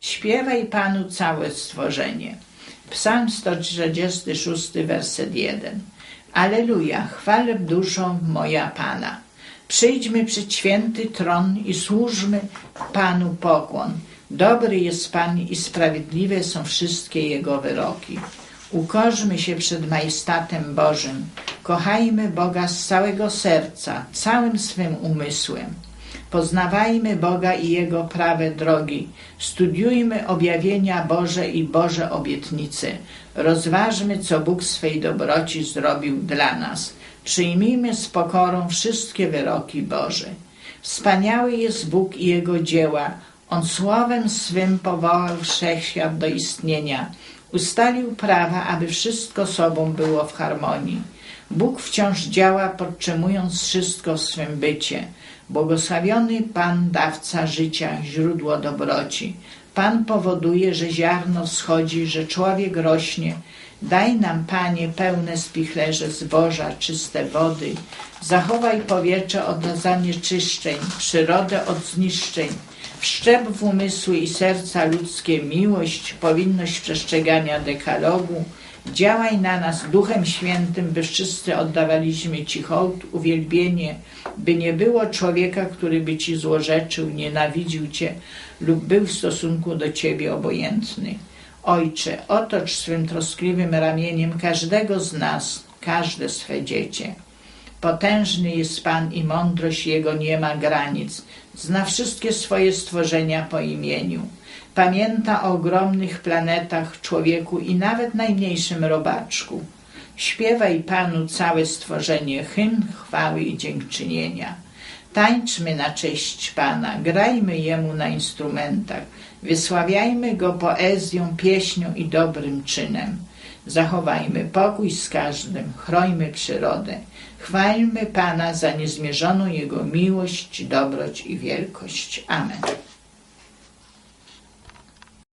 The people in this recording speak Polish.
Śpiewaj Panu całe stworzenie. Psalm 146, werset 1. Aleluja, chwal duszą moja Pana. Przyjdźmy przed święty tron i służmy Panu pokłon. Dobry jest Pan i sprawiedliwe są wszystkie Jego wyroki. Ukorzmy się przed majestatem Bożym. Kochajmy Boga z całego serca, całym swym umysłem. Poznawajmy Boga i Jego prawe drogi. Studiujmy objawienia Boże i Boże obietnice. Rozważmy, co Bóg swej dobroci zrobił dla nas. Przyjmijmy z pokorą wszystkie wyroki Boże. Wspaniały jest Bóg i Jego dzieła. On słowem swym powołał wszechświat do istnienia. Ustalił prawa, aby wszystko sobą było w harmonii. Bóg wciąż działa, podtrzymując wszystko w swym bycie. Błogosławiony Pan, dawca życia, źródło dobroci. Pan powoduje, że ziarno wschodzi, że człowiek rośnie. Daj nam, Panie, pełne spichlerze zboża, czyste wody. Zachowaj powietrze od zanieczyszczeń, przyrodę od zniszczeń. Wszczep w umysły i serca ludzkie miłość, powinność przestrzegania dekalogu. Działaj na nas Duchem Świętym, by wszyscy oddawaliśmy Ci hołd, uwielbienie, by nie było człowieka, który by Ci złorzeczył, nienawidził Cię lub był w stosunku do Ciebie obojętny. Ojcze, otocz swym troskliwym ramieniem każdego z nas, każde swe dziecię. Potężny jest Pan i mądrość Jego nie ma granic. Zna wszystkie swoje stworzenia po imieniu. Pamięta o ogromnych planetach, człowieku i nawet najmniejszym robaczku. Śpiewaj Panu całe stworzenie, hymn chwały i dziękczynienia. Tańczmy na cześć Pana, grajmy Jemu na instrumentach, wysławiajmy Go poezją, pieśnią i dobrym czynem. Zachowajmy pokój z każdym, chrońmy przyrodę. Chwalmy Pana za niezmierzoną Jego miłość, dobroć i wielkość. Amen.